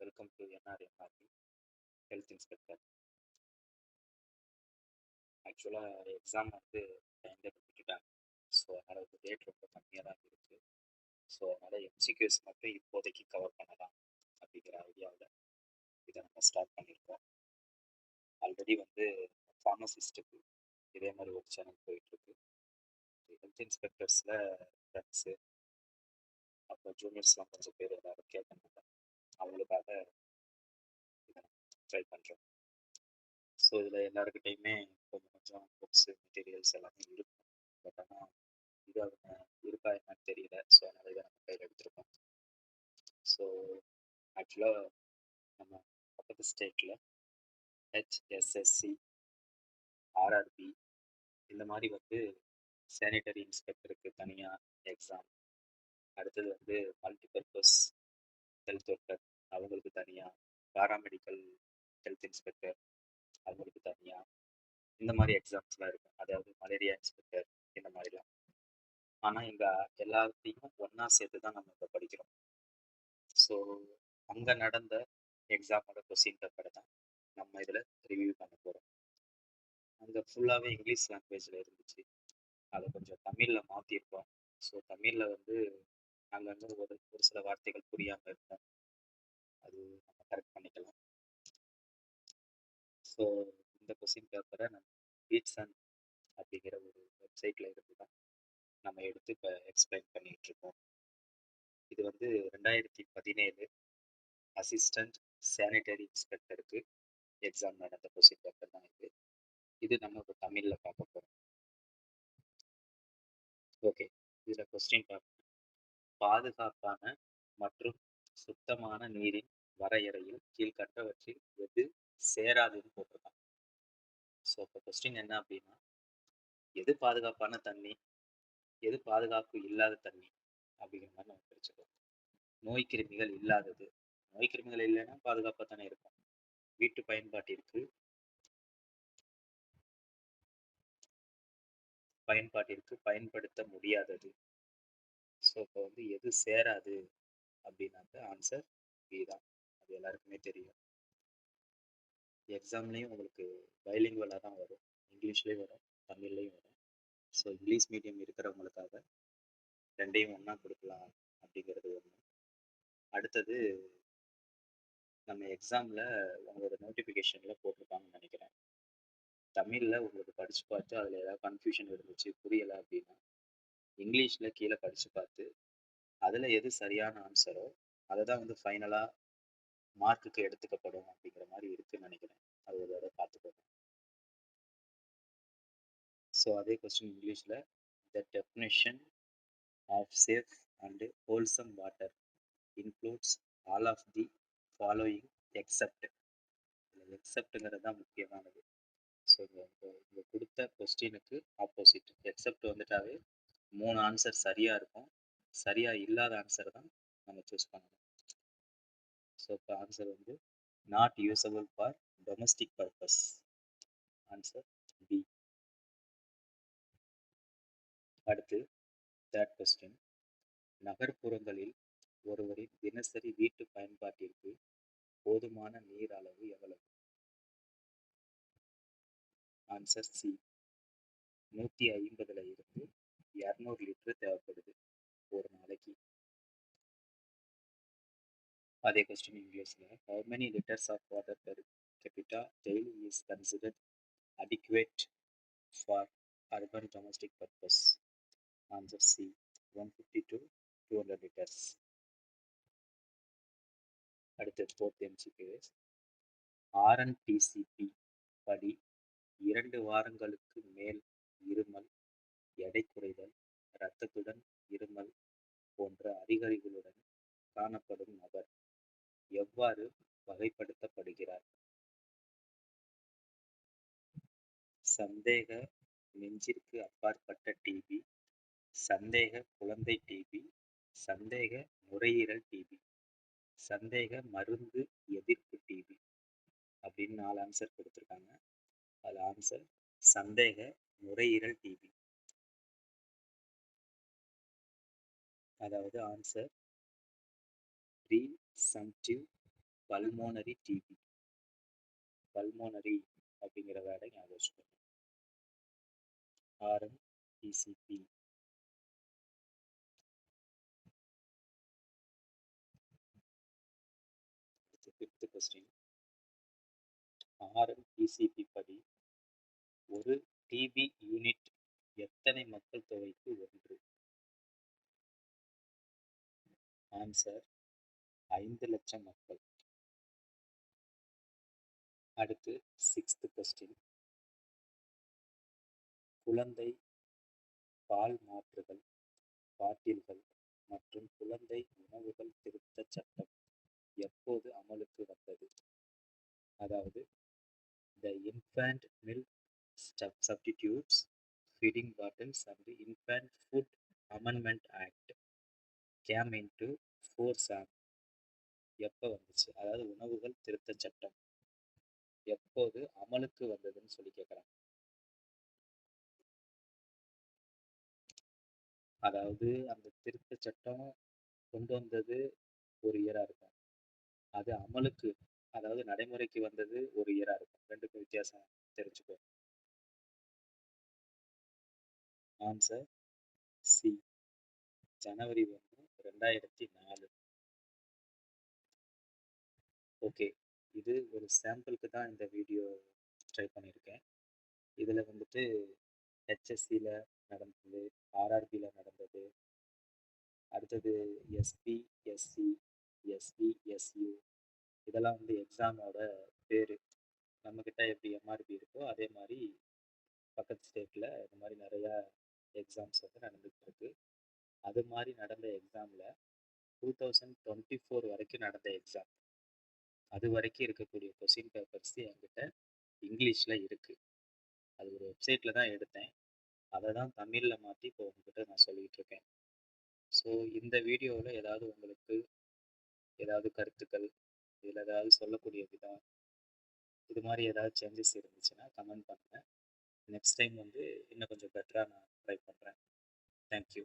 Welcome to என்ஆர்எம்ஆர்பி health inspector ஆக்சுவலாக exam வந்து டைமில் டேபிள் ஸோ அதனால் வந்து டேட் ரொம்ப கம்மியாக தான் இருக்குது ஸோ அதனால் எம்சிக்யூஸ் மட்டும் இப்போதைக்கு கவர் பண்ணலாம் அப்படிங்கிற ஐடியாவில் இதை நம்ம ஸ்டார்ட் பண்ணியிருக்கோம் ஆல்ரெடி வந்து ஃபார்மசிஸ்ட்டுக்கு இதே மாதிரி ஒரு சேனல் போயிட்டுருக்கு ஹெல்த் இன்ஸ்பெக்டர்ஸில் ஃப்ரெண்ட்ஸு அப்புறம் ஜூனியர்ஸ்லாம் கொஞ்சம் பேர் எல்லாரும் கேட்கணும் அவங்களுக்காக ட்ரை பண்ணுறோம் ஸோ இதில் எல்லாருக்கிட்டையுமே கொஞ்சம் கொஞ்சம் புக்ஸு மெட்டீரியல்ஸ் எல்லாமே இருக்கும். பட் ஆனால் இது அவங்க இருக்கா என்னன்னு தெரியல. ஸோ அதனால் இதை நம்ம கையில் எடுத்திருக்கோம். ஸோ ஆக்சுவலாக நம்ம பக்கத்து ஸ்டேட்டில் ஹெச்எஸ்எஸ்சி ஆர்ஆர்பி இந்த மாதிரி வந்து சேனிட்டரி இன்ஸ்பெக்டருக்கு தனியாக எக்ஸாம் அடுத்தது வந்து மல்டிபர்பஸ் ஹெல்த் ஒர்க்கர் அவங்களுக்கு தனியாக பாராமெடிக்கல் ஹெல்த் இன்ஸ்பெக்டர் அவங்களுக்கு தனியாக இந்த மாதிரி எக்ஸாம்ஸ்லாம் இருக்கும் அதாவது மலேரியா இன்ஸ்பெக்டர் இந்த மாதிரிலாம். ஆனால் எங்கள் எல்லாத்தையும் ஒன்றா சேர்த்து தான் நம்ம இப்போ படிக்கிறோம். ஸோ அங்கே நடந்த எக்ஸாமோட கொஸ்டின் பேப்பரை தான் நம்ம இதில் ரிவ்யூ பண்ண போகிறோம் அங்கே ஃபுல்லாகவே இங்கிலீஷ் லாங்குவேஜில் இருந்துச்சு. அதை கொஞ்சம் தமிழில் மாற்றிருக்கோம் ஸோ தமிழில் வந்து அங்கங்கே ஒரு ஒரு சில வார்த்தைகள் புரியாமல் இருக்கும் அது நம்ம கரெக்ட் பண்ணிக்கலாம். ஸோ இந்த கொஸ்டின் பேப்பரை நம்ம பீட்ஸன் அப்படிங்கிற ஒரு வெப்சைட்டில் இருந்து தான் நம்ம எடுத்து இப்போ எக்ஸ்பிளைன் பண்ணிகிட்டு இருக்கோம். இது வந்து ரெண்டாயிரத்தி பதினேழு அசிஸ்டண்ட் சானிடரி இன்ஸ்பெக்டருக்கு எக்ஸாம் நடந்த கொஸ்டின் பேப்பர் தான் இது. இது நம்ம இப்போ தமிழில் பார்க்க போகிறோம் ஓகே இதில் கொஸ்டின் பேப்பர் பாதுகாப்பான மற்றும் சுத்தமான நீரின் வரையறையில் கீழ்கண்டவற்றில் எது சேராதுன்னு போட்டிருக்காங்க ஸோ இப்போ கொஸ்டின் என்ன அப்படின்னா எது பாதுகாப்பான தண்ணி? எது பாதுகாப்பு இல்லாத தண்ணி? அப்படிங்கிற மாதிரி நம்ம பிரிச்சுக்கோம் நோய் கிருமிகள் இல்லாதது. நோய் கிருமிகள் இல்லைன்னா பாதுகாப்பாக தானே இருக்கும் வீட்டு பயன்பாட்டிற்கு பயன்பாட்டிற்கு பயன்படுத்த முடியாதது. ஸோ இப்போ வந்து எது சேராது? அப்படின்னாக்க ஆன்சர் பி தான். அது எல்லாருக்குமே தெரியும். எக்ஸாம்லேயும் உங்களுக்கு பைலிங்குவலாக தான் வரும். இங்கிலீஷ்லேயும் வரும் தமிழ்லேயும் வரும். ஸோ இங்கிலீஷ் மீடியம் இருக்கிறவங்களுக்காக ரெண்டையும் ஒன்றா கொடுக்கலாம் அப்படிங்கிறது ஒன்று அடுத்தது நம்ம எக்ஸாமில் உங்களோட நோட்டிஃபிகேஷனில் போட்டிருப்பாங்கன்னு நினைக்கிறேன். தமிழில் உங்களுக்கு படித்து பார்த்து அதில் ஏதாவது கன்ஃபியூஷன் இருந்துச்சு புரியலை அப்படின்னா இங்கிலீஷில் கீழே படித்து பார்த்து அதில் எது சரியான ஆன்சரோ அதை தான் வந்து ஃபைனலாக மார்க்குக்கு எடுத்துக்கப்படும் அப்படிங்கிற மாதிரி இருக்குன்னு நினைக்கிறேன். அது ஒரு தடவை பார்த்துக்கோங்க. ஸோ அதே கொஸ்டின் இங்கிலீஷில் the definition of safe and wholesome water includes all of the following except இதில் எக்ஸப்ட்டுங்கிறது தான் முக்கியமானது. ஸோ இங்கே கொடுத்த கொஸ்டினுக்கு ஆப்போசிட் எக்ஸப்ட் வந்துட்டாவே மூணு ஆன்சர் சரியாக இருக்கும். சரியாக இல்லாத ஆன்சர் தான் நம்ம சூஸ் பண்ணணும். ஸோ இப்போ ஆன்சர் வந்து not usable for domestic purpose answer B அடுத்து தேர்ட் கொஸ்டின் நகர்ப்புறங்களில் ஒருவரின் தினசரி வீட்டு பயன்பாட்டிற்கு போதுமான நீர் அளவு எவ்வளவு? ஆன்சர் சி நூற்றி ஐம்பதுல இருந்து இரநூறு லிட்டர் தேவைப்படுது. ஒரு நாளைக்கு. அதே கொஸ்டின் இங்கிலீஷில் how many litres of water per capita daily is considered adequate for urban domestic purpose answer C one fifty to two hundred litres அடுத்து ஃபோர்த் எம்சிக்கு ஆர்என்டிசிபி படி இரண்டு வாரங்களுக்கு மேல் இருமல் எடை குறைதல் இரத்தத்துடன் இருமல் போன்ற அறிகுறிகளுடன் காணப்படும் நபர் எவ்வாறு வகைப்படுத்தப்படுகிறார்? சந்தேக நெஞ்சிற்கு அப்பாற்பட்ட டிபி சந்தேக குழந்தை டிபி சந்தேக நுரையீரல் டிபி சந்தேக மருந்து எதிர்ப்பு டிபி அப்படின்னு நாலு ஆன்சர் கொடுத்துருக்காங்க. அதில் ஆன்சர் சந்தேக நுரையீரல் டிபி அதாவது answer pre pulmonary TB pulmonary அப்படிங்கிற வேர்டை ஞாபகம் வச்சுக்கணும் RM DCP fifth question RM DCP படி ஒரு டிபி யூனிட் எத்தனை மக்கள் தொகை ஆன்சர் ஐந்து லட்சம் மக்கள். அடுத்து சிக்ஸ்த் கொஸ்டின் குழந்தை பால் மாற்றுகள் பாட்டில்கள் மற்றும் குழந்தை உணவுகள் திருத்த சட்டம் எப்போது அமலுக்கு வந்தது? அதாவது the infant milk substitutes feeding bottles and infant food amendment act came in to force ஆம் எப்போ வந்துச்சு? அதாவது உணவுகள் திருத்தச் சட்டம். எப்போது அமலுக்கு வந்ததுன்னு சொல்லி கேட்குறாங்க அதாவது அந்த திருத்த சட்டம் கொண்டு வந்தது ஒரு இயரா இருக்கும். அது அமலுக்கு அதாவது நடைமுறைக்கு வந்தது ஒரு இயரா இருக்கும். ரெண்டுக்கும் வித்தியாசம் தெரிஞ்சுக்கோ. ஆன்சர் சி ஜனவரி ஒன்று. ரெண்டாயிரத்தி நாலு ஓகே. இது ஒரு சாம்பிளுக்கு தான் இந்த வீடியோ ட்ரை பண்ணியிருக்கேன். இதில் வந்துட்டு ஹெச்எஸ்சியில் நடந்தது ஆர்ஆர்பியில் நடந்தது. அடுத்தது எஸ்பி எஸ்சி எஸ்பி எஸ்யூ இதெல்லாம் வந்து எக்ஸாமோட பேர். நம்மக்கிட்ட எப்படி எம்ஆர்பி இருக்கோ அதே மாதிரி பக்கத்து ஸ்டேட்டில் இந்த மாதிரி நிறையா எக்ஸாம்ஸ் வந்து நடந்துகிட்டு இருக்கு. அது மாதிரி நடந்த எக்ஸாமில் டூ தௌசண்ட் டுவெண்ட்டி ஃபோர் வரைக்கும் நடந்த எக்ஸாம் அது வரைக்கும் இருக்கக்கூடிய கொஸ்டின் பேப்பர்ஸ் என்கிட்ட இங்கிலீஷில் இருக்குது அது ஒரு வெப்சைட்டில் தான் எடுத்தேன். அதை தான் தமிழில் மாற்றி இப்போ உங்ககிட்ட நான் சொல்லிகிட்டு இருக்கேன். ஸோ இந்த வீடியோவில் ஏதாவது உங்களுக்கு ஏதாவது கருத்துக்கள் இதில் ஏதாவது சொல்லக்கூடிய விதம் இது மாதிரி ஏதாவது சேஞ்சஸ் இருந்துச்சுன்னா கமெண்ட் பண்ணுங்கள் நெக்ஸ்ட் டைம் வந்து இன்னும் கொஞ்சம் பெட்டராக நான் ட்ரை பண்ணுறேன் தேங்க்யூ